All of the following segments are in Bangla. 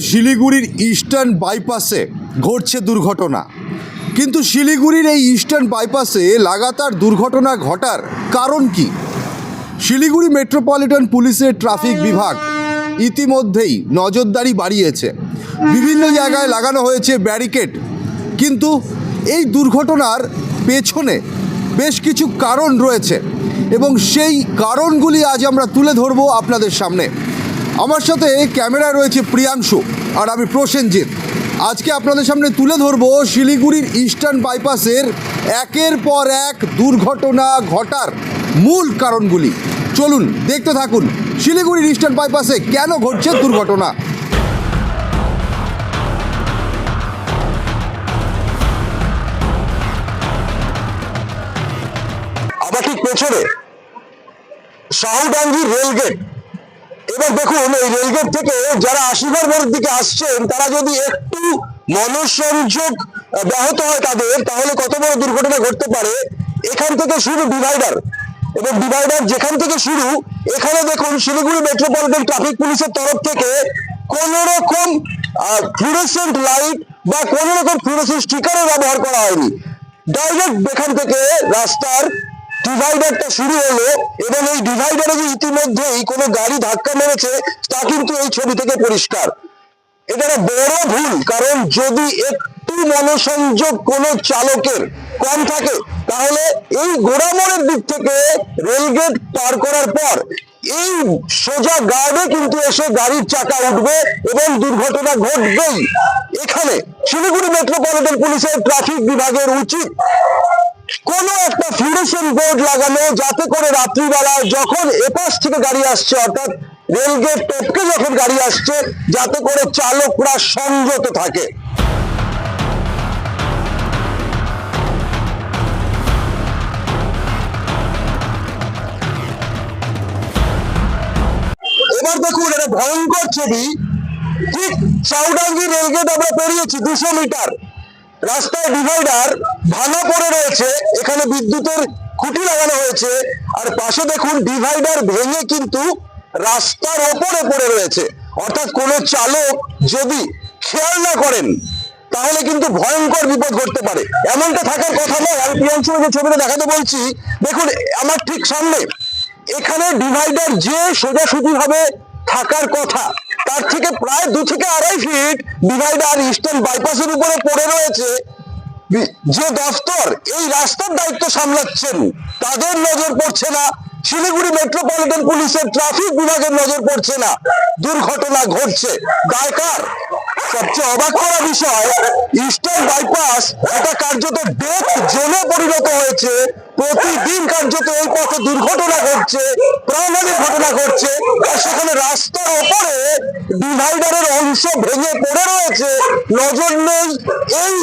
শিলিগুড়ির ইস্টার্ন বাইপাসে ঘটছে দুর্ঘটনা। কিন্তু শিলিগুড়ির এই ইস্টার্ন বাইপাসে লাগাতার দুর্ঘটনা ঘটার কারণ কি? শিলিগুড়ি মেট্রোপলিটন পুলিশের ট্রাফিক বিভাগ ইতিমধ্যেই নজরদারি বাড়িয়েছে। বিভিন্ন জায়গায় লাগানো হয়েছে ব্যারিকেড। কিন্তু এই দুর্ঘটনার পেছনে বেশ কিছু কারণ রয়েছে এবং সেই কারণগুলি আজ আমরা তুলে ধরবো আপনাদের সামনে। আমার সাথে ক্যামেরায় রয়েছে প্রিয়াংশু আর আমি প্রসেনজিৎ। আজকে আপনাদের সামনে তুলে ধরবো শিলিগুড়ির ইস্টার্ন বাইপাসের একের পর এক দুর্ঘটনা ঘটার মূল কারণগুলি। চলুন, দেখতে থাকুন, শিলিগুড়ির ইস্টার্ন বাইপাসে কেন ঘটছে দুর্ঘটনা? আবার ঠিক পেছনে রেলগেট। এবার দেখুন এই রেলগেট থেকে যারা আশীর্বাদ দিকে আসছেন, তারা যদি একটু মনসংযোগ ব্যাহত হয় তাদের, তাহলে কত বড় দুর্ঘটনা ঘটতে পারে? এখান থেকে শুরু ডিভাইডার। এবং ডিভাইডার যেখান থেকে শুরু, এখানে দেখুন শিলিগুড়ি মেট্রোপলিটন ট্রাফিক পুলিশের তরফ থেকে কোন রকম ফ্লুরেসেন্ট লাইট বা কোন রকম ফ্লুরেসেন্ট স্টিকারের ব্যবহার করা হয়নি। ডাইরেক্ট এখান থেকে রাস্তার ডিভাইডারটা শুরু হলো এবং এই ডিভাইডারে যে ইতিমধ্যেই কোনো গাড়ি ধাক্কা মেরেছে, তা কিন্তু এই ছবি থেকে পরিষ্কার। এটা বড় ভুল, কারণ যদি একটু মনোসংযোগ কোনো চালকের কম থাকে, তাহলে এই গোড়ামোড়ের দিক থেকে রেলগেট পার করার পর এই সোজা গার্ডে কিন্তু এসে গাড়ির চাকা উঠবে এবং দুর্ঘটনা ঘটবেই। এখানে শিলিগুড়ি মেট্রোপলিটন পুলিশের ট্রাফিক বিভাগের উচিত কোনো একটা ফ্লুরেশন বোর্ড লাগানো যাতে করে রাত্রিবেলায় যখন এপাশ থেকে গাড়ি আসছে, অর্থাৎ রেলগেট টপকে যখন গাড়ি আসছে, যাতে করে চালকরা সংযত থাকে। এবার দেখুন, এটা ভয়ঙ্কর ছবি। ঠিক চাউডাঙ্গি রেলগেট আমরা পেরিয়েছি দুশো মিটার। রাস্তায় ডিভাইডার ভাঙা পড়ে রয়েছে, এখানে বিদ্যুতের খুঁটি লাগানো হয়েছে, আর পাশে দেখুন ডিভাইডার ভেঙে কিন্তু রাস্তার ওপরে পড়ে রয়েছে। অর্থাৎ কোনো চালক যদি খেয়াল না করেন, তাহলে কিন্তু ভয়ঙ্কর বিপদ ঘটতে পারে। এমনটা থাকার কথা নয়, আমি প্রিয়াংশু যে ছবিটা দেখাতে বলছি, দেখুন আমার ঠিক সামনে, এখানে ডিভাইডার যে সোজাসুজি ভাবে থাকার কথা। তার থেকে প্রায় দু থেকে আড়াই ফিট ডিভাইডার ইস্টার্ন বাইপাসের উপরে পড়ে রয়েছে। যে দফতর এই রাস্তার দায়িত্ব সামলাচ্ছেন, তাদের নজর পড়ছে না। শিলিগুড়ি মেট্রোপলিটন পুলিশের ট্রাফিক বিভাগের নজর পড়ছে না। দুর্ঘটনা ঘটছে। দায়কার সবচেয়ে অবাক করা বিষয়, ইস্টার্ন বাইপাস এটা কার্যত ডেথ জোনে পরিণত হয়েছে। প্রতিদিন কার্যত এই পথে দুর্ঘটনা ঘটছে, প্রাণহানির ঘটনা ঘটছে। আর সেখানে রাস্তার ওপরে ডিভাইডারের অংশ ভেঙে পড়ে রয়েছে। নজর নেই এই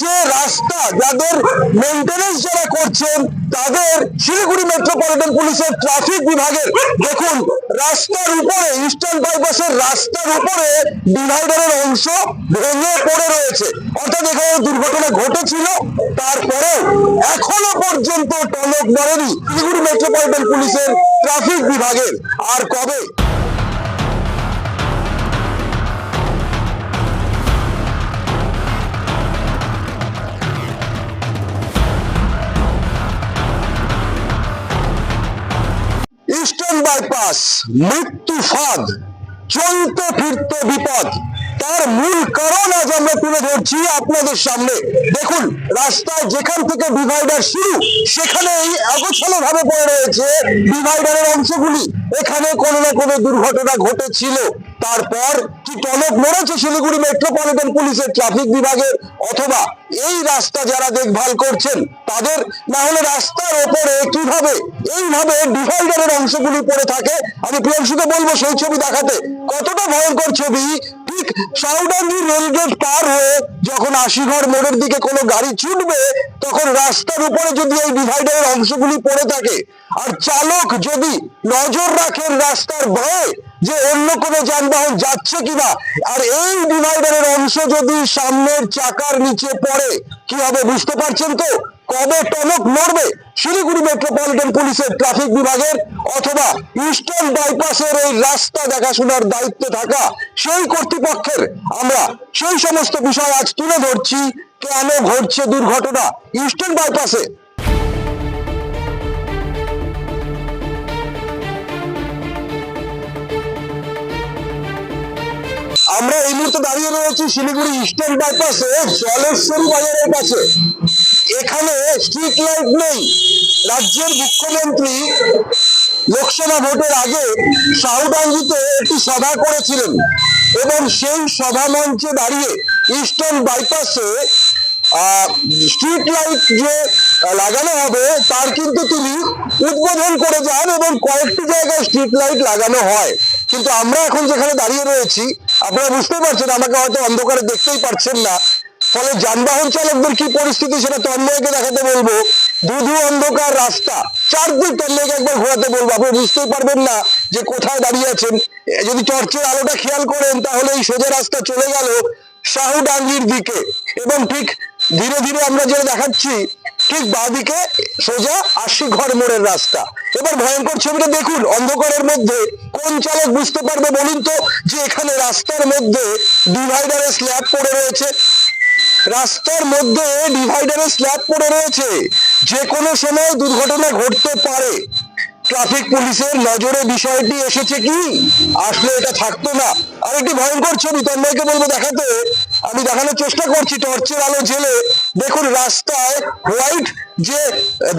যে রাস্তা যাদের মেনটেনেন্স যারা করছেন, তাদের শিলিগুড়ি মেট্রোপলিটন পুলিশের ট্রাফিক বিভাগের দেখুন, রাস্তার উপরে ইস্টার্ন বাইপাসের রাস্তার উপরে ডিভাইডারের অংশ ভেঙে পড়ে রয়েছে। অর্থাৎ এখানে দুর্ঘটনা ঘটেছিল, তারপরেও এখনও পর্যন্ত টনক নড়েনি শিলিগুড়ি মেট্রোপলিটন পুলিশের ট্রাফিক বিভাগের। আর কবে? ইস্টার্ন বাইপাস, মৃত্যু ফাঁদ, চলতে ফিরতে বিপদ। তার মূল কারণ আজ আমরা তুলে ধরছি আপনাদের সামনে। দেখুন, রাস্তায় যেখান থেকে ডিভাইডার শুরু সেখানে এই অগোছালো ভাবে পড়ে রয়েছে ডিভাইডারের অংশগুলি। এখানে কোনো না কোনো দুর্ঘটনা ঘটেছিল। তারপর কি টনক নড়েছে শিলিগুড়ি মেট্রোপলিটন পুলিশের ট্রাফিক বিভাগের? অথবা এই রাস্তা যারা দেখভাল করছেন, তাদের না হলে রাস্তার ওপরে কীভাবে, এইভাবে ডিভাইডারের অংশগুলি পড়ে থাকে? আমি প্রিয়াংশুকে বলব সেই ছবি দেখাতে। কতটা ভয়ঙ্কর ছবি। ঠিক সাউডাঙ্গি রেলগেট পার হয়ে যখন আশিঘর মোড়ের দিকে কোনো গাড়ি ছুটবে, তখন রাস্তার উপরে যদি এই ডিভাইডারের অংশগুলি পড়ে থাকে, আর চালক যদি নজর রাখেন রাস্তার ভয়ে যে অন্য কোনো যানবাহন যাচ্ছে কিনা? আর এই ডিভাইডারের অংশ যদি সামনের চাকার নিচে পড়ে, কি হবে বুঝতে পারছেন তো? কবে টনক লড়বে শিলিগুড়ি মেট্রোপলিটন পুলিশের ট্রাফিক বিভাগের অথবা ইস্টার্ন বাইপাসের এই রাস্তা দেখাশোনার দায়িত্বে থাকা সেই কর্তৃপক্ষের আমরা সেই সমস্ত বিষয় আজ তুলে ধরছি। কেন ঘটছে দুর্ঘটনা? ইস্টার্ন বাইপাসে মুহূর্তে দাঁড়িয়ে রয়েছি শিলিগুড়ি ইস্টার্ন বাইপাসে জলেশ্বরী বাজারের কাছে এখানে স্ট্রিট লাইট নেই। রাজ্যের মুখ্যমন্ত্রী লোকসভা ভোটের আগে সাউডাঙ্গিতে একটি সভা করেছিলেন এবং সেই সভা মঞ্চে দাঁড়িয়ে ইস্টার্ন বাইপাসে স্ট্রিট লাইট যে লাগানো হবে, তার কিন্তু তিনি উদ্বোধন করে যান এবং কয়েকটি জায়গায় স্ট্রিট লাইট লাগানো হয়। কিন্তু আমরা এখন যেখানে দাঁড়িয়ে রয়েছি আপনারা বুঝতে পারছেন, আমাকে হয়তো অন্ধকারে দেখতেই পারছেন না। ফলে যানবাহন চালকদের কি পরিস্থিতি সেটা তন্ময়কে দেখাতে বলব। ধুধু অন্ধকার রাস্তা। চারদিক তন্ময়কে একবার ঘোরাতে বলব। আপনি বুঝতেই পারবেন না যে কোথায় দাঁড়িয়ে আছেন। যদি চর্চের আলোটা খেয়াল করেন, তাহলে এই সোজা রাস্তা চলে গেল শাহুডাঙ্গির দিকে। এবং ঠিক ধীরে ধীরে আমরা যেটা দেখাচ্ছি, ঠিক বাঁদিকে সোজা আশি ঘর মোড়ের রাস্তা। এবার ভয়ঙ্কর ছবিটা দেখুন, অন্ধকারের মধ্যে কোন চালক বুঝতে পারবে বলুন তো? যে এখানে রাস্তার মধ্যে ডিভাইডারের স্ল্যাব পড়ে রয়েছে। রাস্তার মধ্যে ডিভাইডারের স্ল্যাব পড়ে রয়েছে। যে কোনো সময় দুর্ঘটনা ঘটতে পারে। ট্রাফিক পুলিশের নজরে বিষয়টি এসেছে কি? আসলে এটা থাকতো না। আর একটি ভয়ঙ্কর ছবি, তন্ময়কে বলব দেখাতে। আমি দেখানোর চেষ্টা করছি, টর্চের আলো জেলে দেখুন রাস্তায় হোয়াইট যে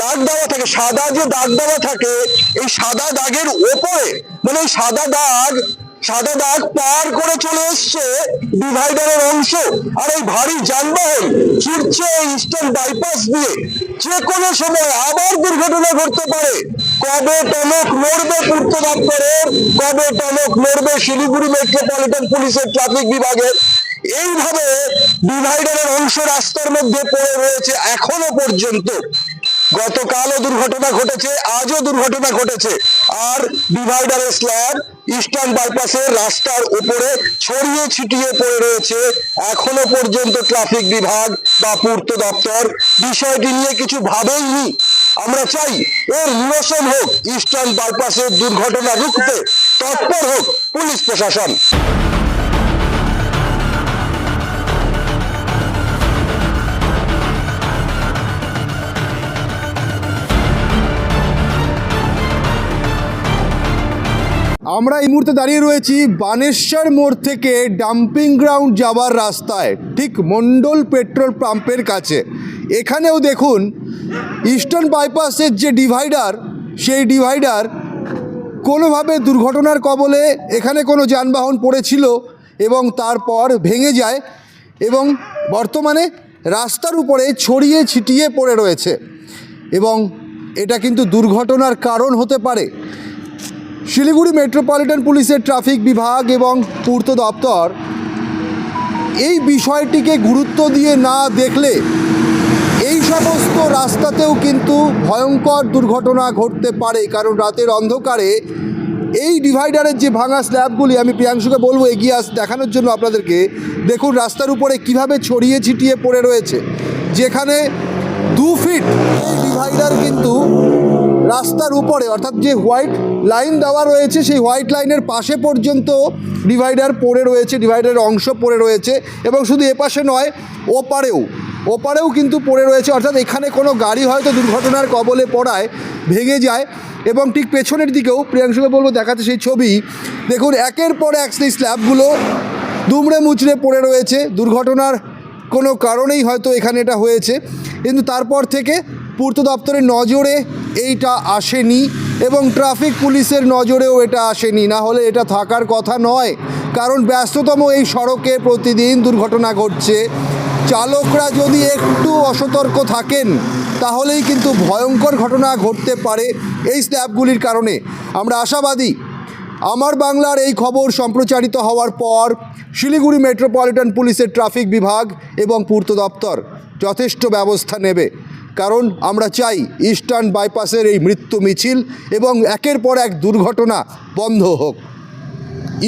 দাগ দেওয়া থাকে, সাদা যে দাগ দেওয়া থাকে, এই সাদা দাগের ওপরে মানে এই সাদা দাগ সাদা দাগ পার করে চলে এসছে ডিভাইডারের অংশ। আর এই ভারী যানবাহন ছুটছে ইস্টার্ন বাইপাস দিয়ে। যে কোনো সময় আবার দুর্ঘটনা ঘটতে পারে। কবে টনক লড়বে পূর্ত দপ্তরের, কবে টনক লড়বে শিলিগুড়ি মেট্রোপলিটন পুলিশের ট্রাফিক বিভাগের। এইভাবে ডিভাইডারের অংশ রাস্তার মধ্যে পড়ে রয়েছে এখনও পর্যন্ত। গতকালও দুর্ঘটনা ঘটেছে, আজও দুর্ঘটনা ঘটেছে। আর ডিভাইডারের স্ল্যাব ইস্টার্ন বাইপাসের রাস্তার উপরে ছড়িয়ে ছিটিয়ে পড়ে রয়েছে। এখনও পর্যন্ত ট্রাফিক বিভাগ বা পূর্ত দপ্তর বিষয়টি নিয়ে কিছু ভাবেইনি। আমরা চাই এর নিরসন হোক ইস্টার্ন বাইপাসের দুর্ঘটনা রুখতে তৎপর হোক পুলিশ প্রশাসন। আমরা এই মুহূর্তে দাঁড়িয়ে রয়েছি বানেশ্বর মোড় থেকে ডাম্পিং গ্রাউন্ড যাওয়ার রাস্তায়, ঠিক মণ্ডল পেট্রোল পাম্পের কাছে। এখানেও দেখুন, ইস্টার্ন বাইপাসের যে ডিভাইডার, সেই ডিভাইডার কোনোভাবে দুর্ঘটনার কবলে এখানে কোনো যানবাহন পড়েছিল এবং তারপর ভেঙে যায় এবং বর্তমানে রাস্তার উপরে ছড়িয়ে ছিটিয়ে পড়ে রয়েছে। এবং এটা কিন্তু দুর্ঘটনার কারণ হতে পারে। শিলিগুড়ি মেট্রোপলিটন পুলিশের ট্রাফিক বিভাগ এবং পূর্ত দপ্তর এই বিষয়টিকে গুরুত্ব দিয়ে না দেখলে এই সমস্ত রাস্তাতেও কিন্তু ভয়ঙ্কর দুর্ঘটনা ঘটতে পারে, কারণ রাতের অন্ধকারে এই ডিভাইডারের যে ভাঙা স্ল্যাবগুলি, আমি প্রিয়াংশুকে বলব এগিয়ে আস, দেখানোর জন্য আপনাদেরকে দেখুন রাস্তার উপরে কীভাবে ছড়িয়ে ছিটিয়ে পড়ে রয়েছে। যেখানে দু ফিট এই ডিভাইডার কিন্তু রাস্তার উপরে, অর্থাৎ যে হোয়াইট লাইন দেওয়া রয়েছে, সেই হোয়াইট লাইনের পাশে পর্যন্ত ডিভাইডার পড়ে রয়েছে ডিভাইডারের অংশ পড়ে রয়েছে এবং শুধু এপাশে নয়, ওপারেও ওপারেও কিন্তু পড়ে রয়েছে, অর্থাৎ এখানে কোনো গাড়ি হয়তো দুর্ঘটনার কবলে পড়ায়, ভেঙে যায় এবং ঠিক পেছনের দিকেও, প্রিয়াংশুকে বলব দেখাতে সেই ছবি, দেখুন একের পর এক সেই স্ল্যাবগুলো দুমড়ে মুচড়ে পড়ে রয়েছে, দুর্ঘটনার কোনো কারণেই হয়তো এখানে এটা হয়েছে, কিন্তু তারপর থেকে পূর্ত দপ্তরের নজরে এইটা আসেনি এবং ট্রাফিক পুলিশের নজরেও এটা আসেনি। না হলে এটা থাকার কথা নয়। কারণ ব্যস্ততম এই সড়কে প্রতিদিন দুর্ঘটনা ঘটছে। চালকরা যদি একটু অসতর্ক থাকেন, তাহলেই কিন্তু ভয়ঙ্কর ঘটনা ঘটতে পারে এই স্ল্যাবগুলির কারণে। আমরা আশাবাদী। আমার বাংলার এই খবর সম্প্রচারিত হওয়ার পর শিলিগুড়ি মেট্রোপলিটন পুলিশের ট্রাফিক বিভাগ এবং পূর্ত দপ্তর যথেষ্ট ব্যবস্থা নেবে। কারণ আমরা চাই ইস্টার্ন বাইপাসের এই মৃত্যু মিছিল এবং একের পর এক দুর্ঘটনা বন্ধ হোক।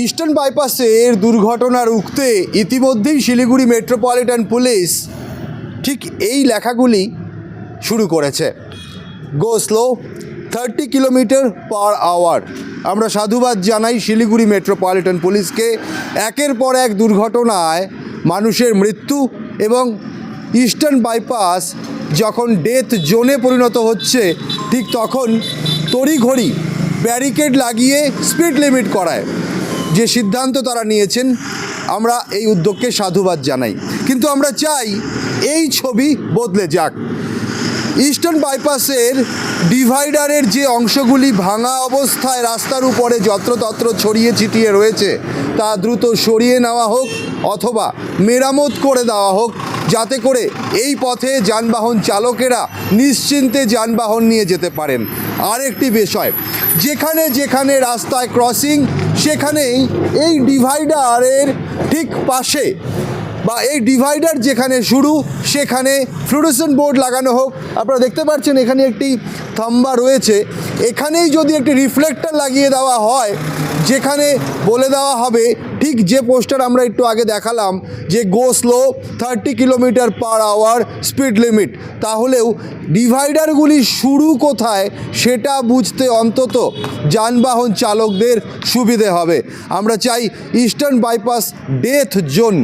ইস্টার্ন বাইপাসের দুর্ঘটনা রুখতে ইতিমধ্যেই শিলিগুড়ি মেট্রোপলিটন পুলিশ ঠিক এই লেখাগুলি শুরু করেছে। Go slow, thirty kilometre per hour. আমরা সাধুবাদ জানাই শিলিগুড়ি মেট্রোপলিটন পুলিশকে একের পর এক দুর্ঘটনায় মানুষের মৃত্যু এবং ইস্টার্ন বাইপাস যখন ডেথ জোনে পরিণত হচ্ছে, ঠিক তখন তড়িঘড়ি ব্যারিকেড লাগিয়ে স্পিড লিমিট করায়। যে সিদ্ধান্ত তারা নিয়েছেন, আমরা এই উদ্যোগকে সাধুবাদ জানাই। কিন্তু আমরা চাই এই ছবি বদলে যাক। ইস্টার্ন বাইপাসের ডিভাইডারের যে অংশগুলি ভাঙা অবস্থায় রাস্তার উপরে যত্রতত্র ছড়িয়ে ছিটিয়ে রয়েছে, তা দ্রুত সরিয়ে নেওয়া হোক অথবা মেরামত করে দেওয়া হোক, যাতে করে এই পথে যানবাহন চালকেরা নিশ্চিন্তে যানবাহন নিয়ে যেতে পারেন। আরেকটি বিষয়, যেখানে যেখানে রাস্তায় ক্রসিং, সেখানেই এই ডিভাইডারের ঠিক পাশে বা এই ডিভাইডার যেখানে শুরু, সেখানে ফ্লুরোসেন্ট বোর্ড লাগানো হোক। আপনারা দেখতে পাচ্ছেন এখানে একটি থাম্বা রয়েছে। এখানেই যদি একটি রিফ্লেক্টর লাগিয়ে দেওয়া হয়, যেখানে বলে দেওয়া হবে, ঠিক যে পোস্টার আমরা একটু আগে দেখালাম, যে go slow thirty kilometre per hour speed limit তাহলেও ডিভাইডারগুলি শুরু কোথায়, সেটা বুঝতে অন্তত যানবাহন চালকদের সুবিধে হবে। আমরা চাই ইস্টার্ন বাইপাস ডেথ জোন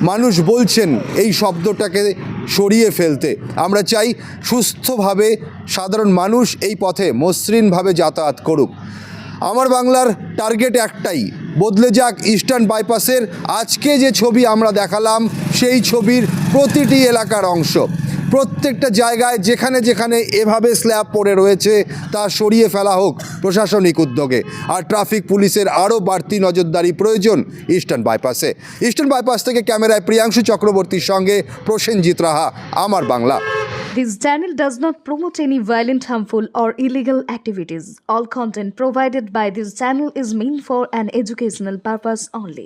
মানুষ বলছেন এই শব্দটাকে সরিয়ে ফেলতে। আমরা চাই সুস্থভাবে সাধারণ মানুষ এই পথে মসৃণভাবে যাতায়াত করুক। আমার বাংলার টার্গেট একটাই, বদলে যাক ইস্টার্ন বাইপাসের। আজকে যে ছবি আমরা দেখালাম, সেই ছবির প্রতিটি এলাকার অংশ। প্রত্যেকটা জায়গায় যেখানে যেখানে এভাবে স্ল্যাব পড়ে রয়েছে তা সরিয়ে ফেলা হোক প্রশাসনিক উদ্যোগে আর ট্রাফিক পুলিশের আরও বাড়তি নজরদারি প্রয়োজন ইস্টার্ন বাইপাসে ইস্টার্ন বাইপাস থেকে ক্যামেরায় প্রিয়াংশু চক্রবর্তীর সঙ্গে প্রসেনজিৎ রাহা আমার Bangla This channel does not promote any violent, harmful, or illegal activities. All content provided by this channel is meant for an educational purpose only.